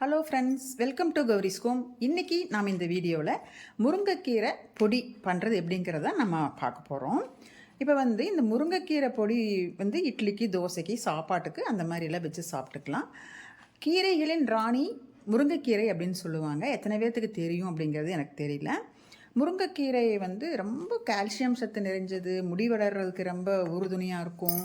Hello friends welcome to கௌரிஸ்கோம் இன்றைக்கி நாம் இந்த வீடியோவில் முருங்கைக்கீரை பொடி பண்ணுறது எப்படிங்கிறத நம்ம பார்க்க போகிறோம் இப்போ வந்து இந்த முருங்கைக்கீரை பொடி வந்து இட்லிக்கு தோசைக்கு சாப்பாட்டுக்கு அந்த மாதிரிலாம் வச்சு சாப்பிட்டுக்கலாம். கீரைகளின் ராணி முருங்கைக்கீரை அப்படின்னு சொல்லுவாங்க. எத்தனை பேர்த்துக்கு தெரியும் அப்படிங்கிறது எனக்கு தெரியல. முருங்கைக்கீரை வந்து ரொம்ப கால்சியம் சத்து நிறைஞ்சது முடி வளர்கிறதுக்கு ரொம்ப உறுதுணையாக இருக்கும்.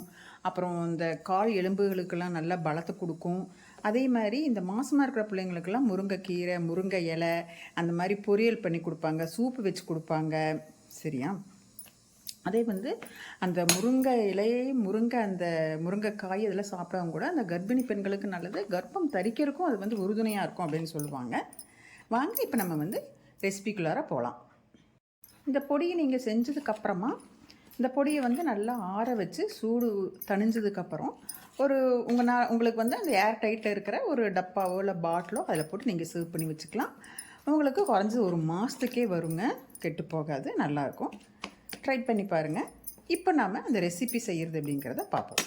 அப்புறம் இந்த கால் எலும்புகளுக்கெல்லாம் நல்லா பலத்தை கொடுக்கும். அதே மாதிரி இந்த மாசமாக இருக்கிற பிள்ளைங்களுக்கெல்லாம் முருங்கைக்கீரை முருங்கை இலை அந்த மாதிரி பொரியல் பண்ணி கொடுப்பாங்க சூப்பு வச்சு கொடுப்பாங்க. சரியா? அதே வந்து அந்த முருங்கை இலையை முருங்கை அந்த முருங்கைக்காய் இதெல்லாம் சாப்பிட்றவங்க கூட அந்த கர்ப்பிணி பெண்களுக்கு நல்லது. கர்ப்பம் தரிக்கிறதுக்கும் அது வந்து உறுதுணையாக இருக்கும் அப்படின்னு சொல்லுவாங்க. வாங்க இப்போ நம்ம வந்து ரெசிபிக்குள்ளார போகலாம் இந்த பொடியை நீங்கள் செஞ்சதுக்கப்புறமா இந்த பொடியை வந்து நல்லா ஆற வச்சு சூடு தணிஞ்சதுக்கப்புறம் ஒரு உங்கள் நான் உங்களுக்கு வந்து அந்த ஏர் டைட்டில் இருக்கிற ஒரு டப்பாவோ இல்லை பாட்டிலோ அதில் போட்டு நீங்கள் சர்வ் பண்ணி வச்சுக்கலாம். உங்களுக்கு குறைஞ்சி ஒரு மாதத்துக்கே வருங்க. கெட்டு போகாது. நல்லாயிருக்கும் ட்ரை பண்ணி பாருங்கள் இப்போ நாம் அந்த ரெசிபி செய்கிறது அப்படிங்கிறத பார்ப்போம்.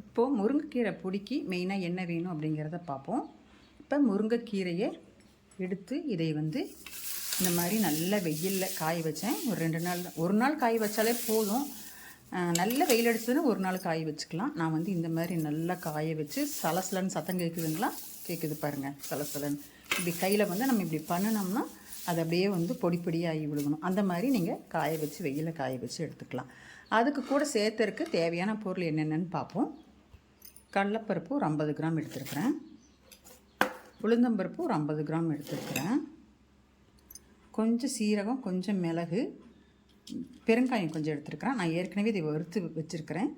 இப்போது முருங்கைக்கீரை பொடிக்கு மெயினாக என்ன வேணும் அப்படிங்கிறத பார்ப்போம். இப்போ முருங்கைக்கீரையை எடுத்து இதை வந்து இந்த மாதிரி நல்ல வெயிலில் காய வச்சேன். ஒரு ரெண்டு நாள் ஒரு நாள் காய வச்சாலே போதும். நல்ல வெயில் அடிச்சதுன்னா ஒரு நாள் காய வச்சுக்கலாம். நான் வந்து இந்த மாதிரி நல்லா காய வச்சு சலசலன்னு சத்தம் கேட்குதுங்களா கேட்குது பாருங்கள் சலசலன்னு. இப்படி கையில் வந்து நம்ம இப்படி பண்ணினோம்னா அது அப்படியே வந்து பொடி பொடியாகி விழுகணும். அந்த மாதிரி நீங்கள் காய வச்சு வெயிலில் காய வச்சு எடுத்துக்கலாம். அதுக்கு கூட சேர்த்தருக்கு தேவையான பொருள் என்னென்னு பார்ப்போம். கடலப்பருப்பு ஒரு ஐம்பது கிராம் எடுத்துருக்குறேன். உளுந்தம்பருப்பு ஒரு ஐம்பது கிராம் எடுத்துருக்குறேன். கொஞ்சம் சீரகம் கொஞ்சம் மிளகு பெருங்காயம் கொஞ்சம் எடுத்துருக்கிறேன். நான் ஏற்கனவே இதை வறுத்து வச்சுருக்கிறேன்.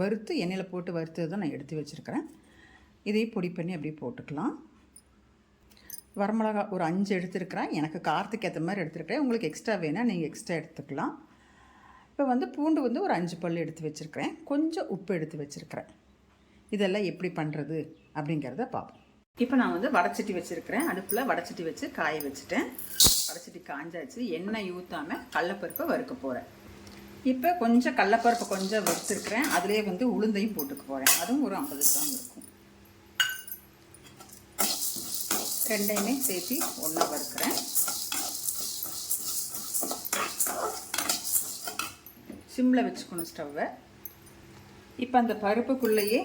வறுத்து எண்ணெயில் போட்டு வறுத்தது தான் நான் எடுத்து வச்சுருக்கிறேன். இதையும் பொடி பண்ணி அப்படியே போட்டுக்கலாம். வரமிளகா ஒரு அஞ்சு எடுத்துருக்கிறேன். எனக்கு காரத்துக்கு ஏற்ற மாதிரி எடுத்துருக்கிறேன். உங்களுக்கு எக்ஸ்ட்ரா வேணால் நீங்கள் எக்ஸ்ட்ரா எடுத்துக்கலாம். இப்போ வந்து பூண்டு வந்து ஒரு அஞ்சு பல் எடுத்து வச்சுருக்கிறேன். கொஞ்சம் உப்பு எடுத்து வச்சுருக்கிறேன். இதெல்லாம் எப்படி பண்ணுறது அப்படிங்கிறத பார்ப்போம். இப்போ நான் வந்து வடச்சட்டி வச்சுருக்கிறேன். அடுப்பில் வடச்சட்டி வச்சு காய வச்சுட்டேன். வடச்சட்டி காஞ்சாச்சு. எண்ணெய் ஊற்றாமல் கடலப்பருப்பை வறுக்க போகிறேன் இப்போ கொஞ்சம் கடலப்பருப்பை கொஞ்சம் வறுத்துருக்குறேன். அதுலேயே வந்து உளுந்தையும் போட்டுக்க போகிறேன் அதுவும் ஒரு ஐம்பது கிராம் இருக்கும். ரெண்டையுமே சேர்த்து ஒன்றா வறுக்கிறேன். சிம்மில் வச்சுக்கணும் ஸ்டவ்வை. இப்போ அந்த பருப்புக்குள்ளேயே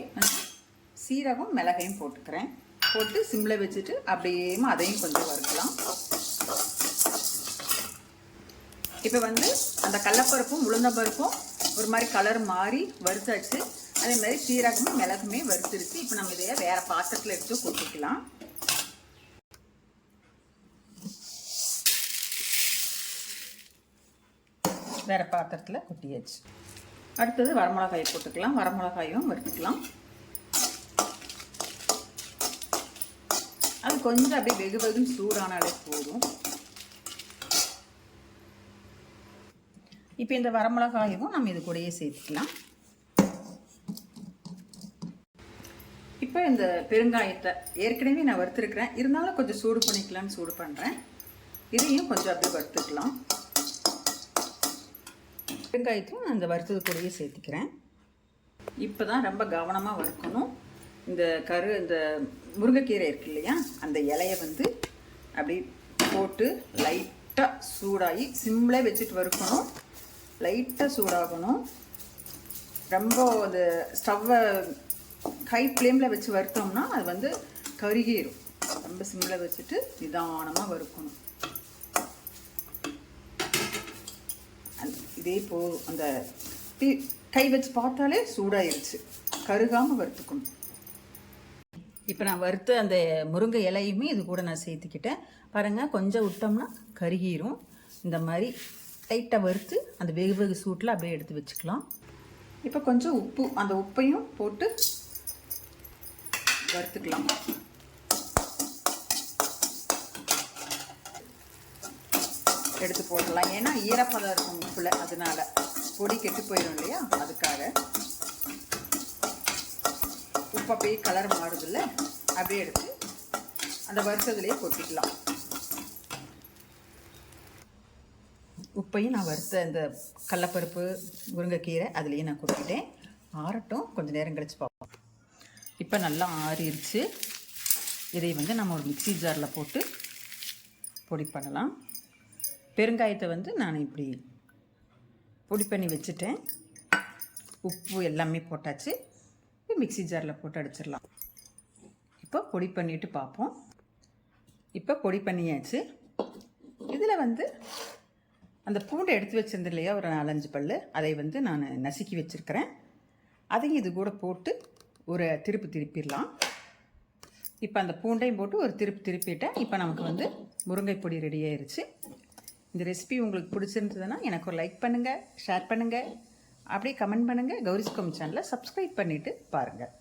சீரகம் மிளகையும் போட்டுக்கிறேன். போட்டு சிம்மில் வச்சுட்டு அப்படியே அதையும் கொஞ்சம் வறுக்கலாம். இப்போ வந்து அந்த கடலப்பருப்பும் உளுந்தப்பருப்பும் ஒரு மாதிரி கலர் மாறி வறுத்தாச்சு. அதே மாதிரி சீரகமும் மிளகுமே வறுத்துருச்சு. இப்போ நம்ம இதையே வேறு பாத்திரத்தில் எடுத்து கொட்டிக்கலாம் வேறு பாத்திரத்தில் கொட்டியாச்சு. அடுத்தது வரமிளகாய் போட்டுக்கலாம். வரமிளகாயும் வறுத்துக்கலாம். அது கொஞ்சம் அப்படியே வெகு வெகுன்னு சூடானாலே போதும். இப்போ இந்த வரமிளகாயும் நம்ம இது கூடயே சேர்த்துக்கலாம். இப்போ இந்த பெருங்காயத்தை ஏற்கனவே நான் வறுத்துருக்கிறேன். இருந்தாலும் கொஞ்சம் சூடு பண்ணிக்கலாம்னு சூடு பண்ணுறேன் இதையும் கொஞ்சம் அப்படியே வறுத்துக்கலாம். வெங்காயத்தையும் அந்த வறுத்தது கூடயே சேர்த்துக்கிறேன். இப்போ தான் ரொம்ப கவனமாக வறுக்கணும். இந்த கரு இந்த முருங்கைக்கீரை இருக்கு இல்லையா? அந்த இலையை வந்து அப்படி போட்டு லைட்டாக சூடாகி சிம்மில் வச்சுட்டு வறுக்கணும். லைட்டாக சூடாகணும். ரொம்ப அந்த ஸ்டவ்வை ஹை ஃப்ளேமில் வச்சு வறுத்தோம்னா அது வந்து கருகிடும் ரொம்ப சிம்மில் வச்சுட்டு நிதானமாக வறுக்கணும். இதே போ அந்த தி- கை வச்சு பார்த்தாலே சூடாயிருச்சு. கருகாமல் வறுத்துக்கணும். இப்போ நான் வறுத்த அந்த முருங்கை இலையுமே இது கூட நான் சேர்த்துக்கிட்டேன். பாருங்கள் கொஞ்சம் விட்டோம்னா கருகிரும். இந்த மாதிரி லைட்டாக வறுத்து அந்த வெகு வெகு சூட்டில் அப்படியே எடுத்து வச்சுக்கலாம். இப்போ கொஞ்சம் உப்பு அந்த உப்பையும் போட்டு வறுத்துக்கலாம். எடுத்து போடலாம் ஏன்னா ஈரப்பதம் இருக்கும் உப்புல அதனால பொடி கெட்டு போயிடும் இல்லையா? அதுக்காக. உப்பு அப்படியே கலர் மாறுதில்ல? அப்படியே எடுத்து அந்த வறுத்ததுலேயே கொட்டிக்கலாம். உப்பையும் நான் வறுத்த இந்த கடலப்பருப்பு முருங்கைக்கீரை அதுலேயே நான் கொட்டிட்டேன். ஆறட்டும். கொஞ்சம் நேரம் கழித்து பார்ப்போம். இப்போ நல்லா ஆறிடுச்சு இதை வந்து நம்ம ஒரு மிக்ஸி ஜாரில் போட்டு பொடி பண்ணலாம். பெருங்காயத்தை வந்து நான் இப்படி பொடி பண்ணி வச்சுட்டேன். உப்பு எல்லாமே போட்டாச்சு. மிக்சி மிக்ஸி ஜாரில் போட்டு அடிச்சிடலாம். இப்போ பொடி பண்ணிட்டு பார்ப்போம். இப்போ பொடி பண்ணியாச்சு. இதில் வந்து அந்த பூண்டை எடுத்து வச்சிருந்த இல்லையா ஒரு நாலஞ்சு பல் அதை வந்து நான் நசுக்கி வச்சுருக்கிறேன். அதையும் இது கூட போட்டு ஒரு திருப்பு திருப்பிடலாம். இப்போ அந்த பூண்டையும் போட்டு ஒரு திருப்பி திருப்பிட்டேன். இப்போ நமக்கு வந்து முருங்கை பொடி ரெடி ஆயிடுச்சு இந்த ரெசிபி உங்களுக்கு பிடிச்சிருந்ததுன்னா எனக்கு ஒரு லைக் பண்ணுங்கள் ஷேர் பண்ணுங்கள் அப்படியே கமெண்ட் பண்ணுங்கள் கௌரிஸ்கோம் சேனலை சப்ஸ்கிரைப் பண்ணிவிட்டு பாருங்கள்